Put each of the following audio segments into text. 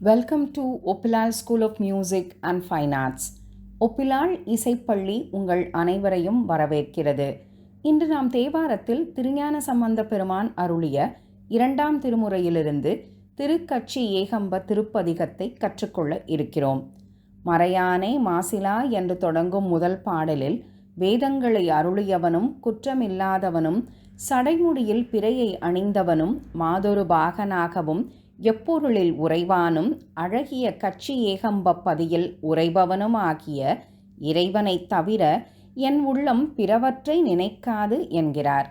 Welcome to Oppilal school of music and fine arts Oppilal இசைப்பள்ளி உங்கள் அனைவரையும் வரவேற்கிறது. இன்று நாம் தேவாரத்தில் திருஞான சம்பந்த பெருமான் அருளிய இரண்டாம் திருமுறையிலிருந்து திருக்கட்சி ஏகம்ப திருப்பதிகத்தை கற்றுக்கொள்ள இருக்கிறோம். மறையானே மாசிலா என்று தொடங்கும் முதல் பாடலில் வேதங்களை அருளியவனும் குற்றமில்லாதவனும் சடைமுடியில் பிறையை அணிந்தவனும் மாதொரு பாகனாகவும் எப்பொருளில் உறைவானும் அழகிய கட்சி ஏகம்ப பதியில் உறைபவனும் ஆகிய இறைவனைத் தவிர என் உள்ளம் பிறவற்றை நினைக்காது என்கிறார்.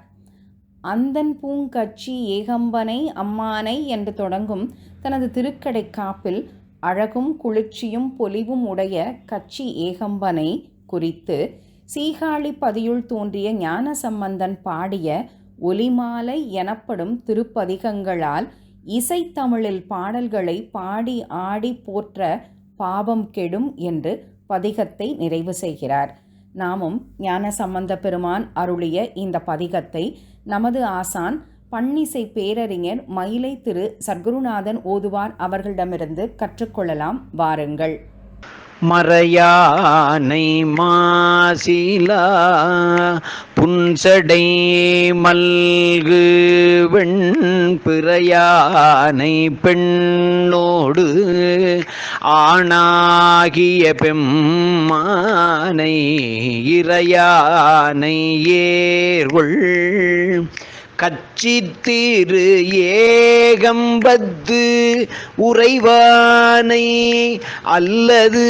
அந்தன் பூங்கட்சி ஏகம்பனை அம்மானை என்று தொடங்கும் தனது திருக்கடை காப்பில் அழகும் குளிர்ச்சியும் பொலிவும் உடைய கட்சி ஏகம்பனை குறித்து சீகாழி பதியுள் தோன்றிய ஞான சம்பந்தன் பாடிய ஒலிமாலை எனப்படும் திருப்பதிகங்களால் இசைத்தமிழில் பாடல்களை பாடி ஆடி போற்ற பாவம் கெடும் என்று பதிகத்தை நிறைவு செய்கிறார். நாமும் ஞான சம்பந்த பெருமான் அருளிய இந்த பதிகத்தை நமது ஆசான் பன்னிசை பேரறிஞர் மயிலை திரு சர்க்குருநாதன் ஓதுவார் அவர்களிடமிருந்து கற்றுக்கொள்ளலாம். வாருங்கள். மறையானை மாசிலா புன்சடை மல்கு வெண்பிறையானை பெண்ணோடு ஆணாகிய பெம்மானை இறையானை ஏர்வள் கச்சித்திரு ஏகம்பத்து உறைவானை அல்லது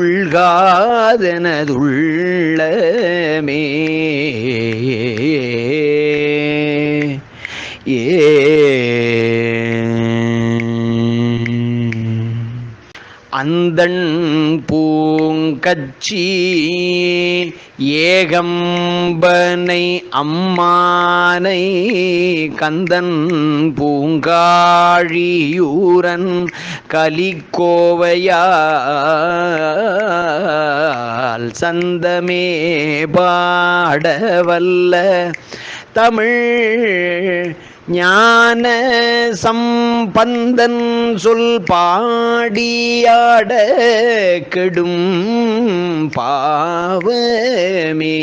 உள்காதனதுள்ளமே. ஏ. அந்தன் கச்சி ஏகம்பனை அம்மானை கந்தன் பூங்காழியூரன் கலிக்கோவையால் சந்தமே பாடவல்ல தமிழ் ஞான சம்பந்தன் சொல் பாடியாட கெடும் பாவமே.